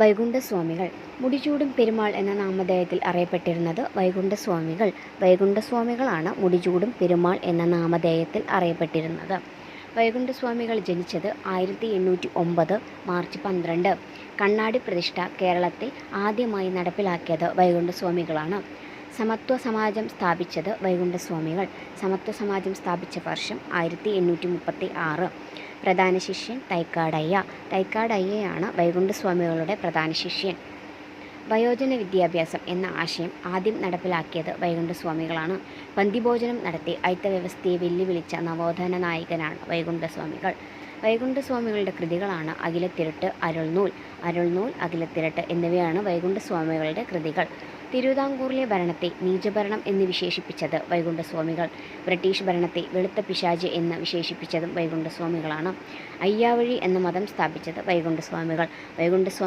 വൈകുണ്ഠസ്വാമികൾ. മുടിചൂടും പെരുമാൾ എന്ന നാമധേയത്തിൽ അറിയപ്പെട്ടിരുന്നത് വൈകുണ്ഠസ്വാമികൾ. വൈകുണ്ഠസ്വാമികളാണ് മുടിചൂടും പെരുമാൾ എന്ന നാമധേയത്തിൽ അറിയപ്പെട്ടിരുന്നത്. വൈകുണ്ഠസ്വാമികൾ ജനിച്ചത് ആയിരത്തി എണ്ണൂറ്റി ഒമ്പത് മാർച്ച് പന്ത്രണ്ട്. കണ്ണാടി പ്രതിഷ്ഠ കേരളത്തിൽ ആദ്യമായി നടപ്പിലാക്കിയത് വൈകുണ്ഠസ്വാമികളാണ്. സമത്വ സമാജം സ്ഥാപിച്ചത് വൈകുണ്ഠസ്വാമികൾ. സമത്വ സമാജം സ്ഥാപിച്ച വർഷം ആയിരത്തി എണ്ണൂറ്റി മുപ്പത്തി ആറ് പ്രധാന ശിഷ്യൻ തൈക്കാടയ്യ. തൈക്കാടയ്യയാണ് വൈകുണ്ഠസ്വാമികളുടെ പ്രധാന ശിഷ്യൻ. വയോജന വിദ്യാഭ്യാസം എന്ന ആശയം ആദ്യം നടപ്പിലാക്കിയത് വൈകുണ്ഠസ്വാമികളാണ് പന്തിഭോജനം നടത്തി അയിത്തവ്യവസ്ഥയെ വെല്ലുവിളിച്ച നവോത്ഥാന നായകനാണ് വൈകുണ്ഠസ്വാമികൾ വൈകുണ്ഠസ്വാമികളുടെ കൃതികളാണ് അഖിലത്തിരട്ട് അരുൾനൂൽ അരുൾനൂൽ അഖിലത്തിരട്ട് എന്നിവയാണ് വൈകുണ്ഠസ്വാമികളുടെ കൃതികൾ. തിരുവിതാംകൂറിലെ ഭരണത്തെ നീചഭരണം എന്ന് വിശേഷിപ്പിച്ചത് വൈകുണ്ഠസ്വാമികൾ ബ്രിട്ടീഷ് ഭരണത്തെ വെളുത്ത പിശാജ് എന്ന് വിശേഷിപ്പിച്ചതും വൈകുണ്ഠസ്വാമികളാണ് അയ്യാവഴി എന്ന മതം സ്ഥാപിച്ചത് വൈകുണ്ഠസ്വാമികൾ വൈകുണ്ഠസ്വാമി